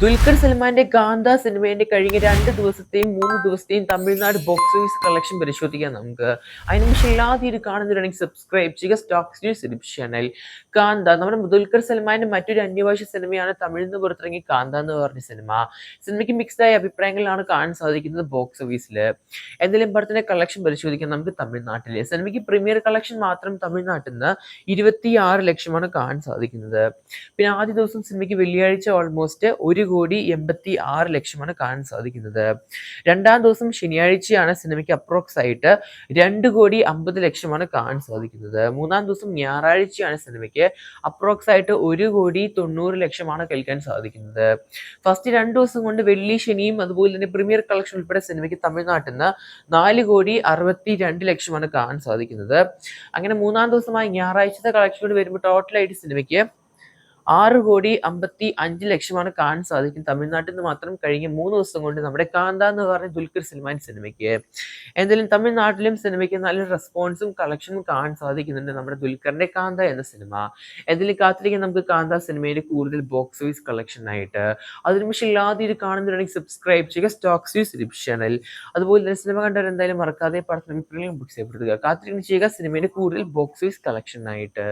ദുൽഖർ സൽമാന്റെ കാന്ത സിനിമയുടെ കഴിഞ്ഞ രണ്ട് ദിവസത്തെയും മൂന്ന് ദിവസത്തെയും തമിഴ്നാട് ബോക്സ് ഓഫീസ് കളക്ഷൻ പരിശോധിക്കാം നമുക്ക്. അതിന് പക്ഷേ ഇത് കാണുന്നുണ്ടെങ്കിൽ സബ്സ്ക്രൈബ് ചെയ്യുക. സ്റ്റോക്സ് ന്യൂസ് ചാനൽ കാന്ത നമ്മുടെ ദുൽഖർ സൽമാന്റെ മറ്റൊരു അന്യഭാഷ സിനിമയാണ് തമിഴിൽ നിന്ന് പുറത്തിറങ്ങി കാന്ത എന്ന് പറഞ്ഞ സിനിമ. സിനിമയ്ക്ക് മിക്സ്ഡ് ആയ അഭിപ്രായങ്ങളാണ് കാണാൻ സാധിക്കുന്നത് ബോക്സ് ഓഫീസിൽ എന്തെങ്കിലും പടത്തിന്റെ കളക്ഷൻ പരിശോധിക്കാം നമുക്ക് തമിഴ്നാട്ടിലെ. സിനിമയ്ക്ക് പ്രീമിയർ കളക്ഷൻ മാത്രം തമിഴ്നാട്ടിൽ നിന്ന് ഇരുപത്തി ആറ് ലക്ഷമാണ് കാണാൻ സാധിക്കുന്നത്. പിന്നെ ആദ്യ ദിവസം സിനിമയ്ക്ക് വെള്ളിയാഴ്ച ഓൾമോസ്റ്റ് ഒരു കോടി എൺപത്തി ആറ് ലക്ഷമാണ് കാണാൻ സാധിക്കുന്നത്. രണ്ടാം ദിവസം ശനിയാഴ്ചയാണ് സിനിമയ്ക്ക് അപ്രോക്സ് ആയിട്ട് രണ്ട് കോടി അമ്പത് ലക്ഷമാണ് കാണാൻ സാധിക്കുന്നത്. മൂന്നാം ദിവസം ഞായറാഴ്ചയാണ് സിനിമയ്ക്ക് അപ്രോക്സ് ആയിട്ട് ഒരു കോടി തൊണ്ണൂറ് ലക്ഷമാണ് കേൾക്കാൻ സാധിക്കുന്നത്. ഫസ്റ്റ് രണ്ട് ദിവസം കൊണ്ട് വെള്ളി ശനിയും അതുപോലെ തന്നെ പ്രീമിയർ കളക്ഷൻ ഉൾപ്പെടെ സിനിമയ്ക്ക് തമിഴ്നാട്ടിൽ നിന്ന് നാല് കോടി അറുപത്തി രണ്ട് ലക്ഷമാണ് കാണാൻ സാധിക്കുന്നത്. അങ്ങനെ മൂന്നാം ദിവസമായി ഞായറാഴ്ചത്തെ കളക്ഷൻ വരുമ്പോൾ ടോട്ടലായിട്ട് സിനിമയ്ക്ക് ആറ് കോടി അമ്പത്തി അഞ്ച് ലക്ഷമാണ് കാണാൻ സാധിക്കും. തമിഴ്നാട്ടിൽ നിന്ന് മാത്രം കഴിഞ്ഞ മൂന്ന് ദിവസം കൊണ്ട് നമ്മുടെ കാന്ത എന്ന് പറഞ്ഞ ദുൽഖർ സൽമാൻ സിനിമയ്ക്ക്. എന്തായാലും തമിഴ്നാട്ടിലും സിനിമയ്ക്ക് നല്ല റെസ്പോൺസും കളക്ഷനും കാണാൻ സാധിക്കുന്നുണ്ട് നമ്മുടെ ദുൽഖറിന്റെ കാന്ത എന്ന സിനിമ. എന്തായാലും കാത്തിരിക്കാൻ നമുക്ക് കാന്ത സിനിമയുടെ കൂടുതൽ ബോക്സ് ഓഫീസ് കളക്ഷൻ ആയിട്ട്. അതിന് പക്ഷേ ഇല്ലാതെ ഇത് കാണുന്നുണ്ടെങ്കിൽ സബ്സ്ക്രൈബ് ചെയ്യുക സ്റ്റോക്സ് യൂസ് ചാനൽ അതുപോലെ തന്നെ സിനിമ കണ്ടവർ എന്തായാലും മറക്കാതെ പടത്തിന് അഭിപ്രായം ബുക്ക് ചെയ്യപ്പെടുത്തുക കാത്തിരിക്കുന്ന ചെയ്യുക സിനിമയുടെ കൂടുതൽ ബോക്സ് ഓഫീസ് കളക്ഷൻ ആയിട്ട്.